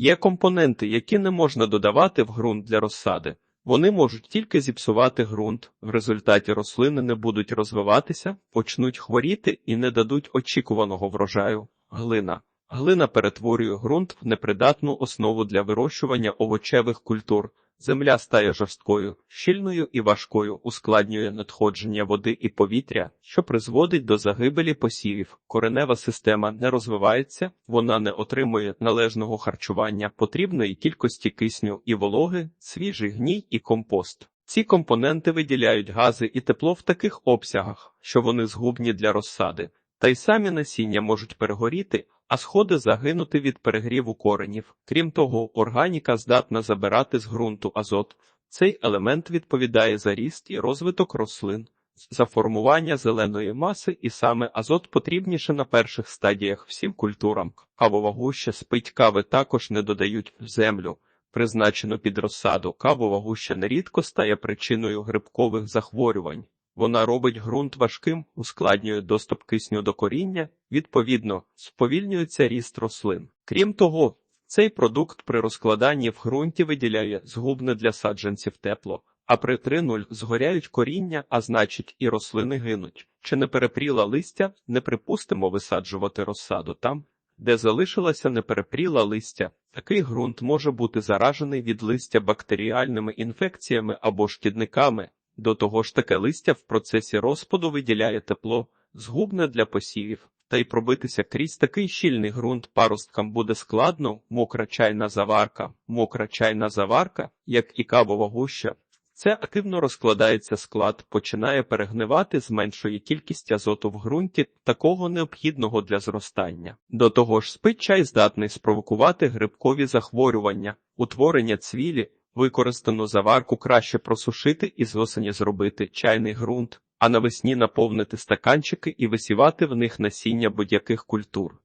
Є компоненти, які не можна додавати в ґрунт для розсади. Вони можуть тільки зіпсувати ґрунт, в результаті рослини не будуть розвиватися, почнуть хворіти і не дадуть очікуваного врожаю. Глина. Глина перетворює ґрунт в непридатну основу для вирощування овочевих культур. Земля стає жорсткою, щільною і важкою, ускладнює надходження води і повітря, що призводить до загибелі посівів. Коренева система не розвивається, вона не отримує належного харчування, потрібної кількості кисню і вологи, свіжий гній і компост. Ці компоненти виділяють гази і тепло в таких обсягах, що вони згубні для розсади, та й самі насіння можуть перегоріти, а сходи загинути від перегріву коренів. Крім того, органіка здатна забирати з ґрунту азот. Цей елемент відповідає за ріст і розвиток рослин, за формування зеленої маси, і саме азот потрібніше на перших стадіях всім культурам. Кавова гуща з пить кави також не додають в землю. Призначену під розсаду, кавова гуща нерідко стає причиною грибкових захворювань. Вона робить ґрунт важким, ускладнює доступ кисню до коріння, відповідно, сповільнюється ріст рослин. Крім того, цей продукт при розкладанні в ґрунті виділяє згубне для саджанців тепло, а при 3.0 згоряють коріння, а значить і рослини гинуть. Чи не перепріла листя, не припустимо висаджувати розсаду там, де залишилася неперепріла листя. Такий ґрунт може бути заражений від листя бактеріальними інфекціями або шкідниками. До того ж таке листя в процесі розпаду виділяє тепло, згубне для посівів, та й пробитися крізь такий щільний ґрунт паросткам буде складно, мокра чайна заварка, мокра чайна заварка, як і кавова гуща. Це активно розкладається склад, починає перегнивати, зменшує кількість азоту в ґрунті, такого необхідного для зростання. До того ж, спить чай здатний спровокувати грибкові захворювання, утворення цвілі, Використану заварку краще просушити і з осені зробити чайний ґрунт, а навесні наповнити стаканчики і висівати в них насіння будь-яких культур.